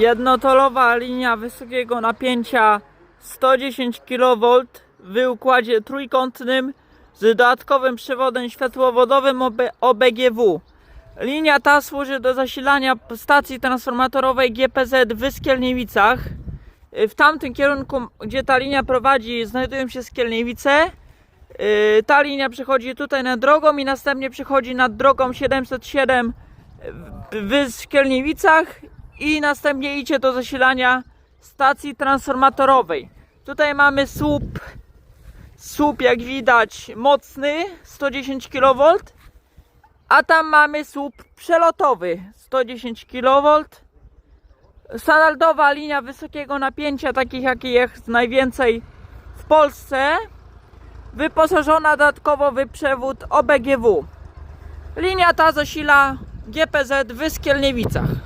Jednotolowa linia wysokiego napięcia 110 kV w układzie trójkątnym z dodatkowym przewodem światłowodowym OB OBGW. Linia ta służy do zasilania stacji transformatorowej GPZ w Wyskielniewicach. W tamtym kierunku, gdzie ta linia prowadzi, znajdują się Skielniewice. Yy, Ta linia przechodzi tutaj nad drogą i następnie przechodzi nad drogą 707 w Skielniewicach i następnie idzie do zasilania stacji transformatorowej. Tutaj mamy słup, słup jak widać mocny 110 kV, a tam mamy słup przelotowy 110 kV. Standardowa linia wysokiego napięcia, takich jakich jest najwięcej w Polsce, wyposażona dodatkowo w przewód OBGW. Linia ta zasila GPZ w Wyskielniewicach.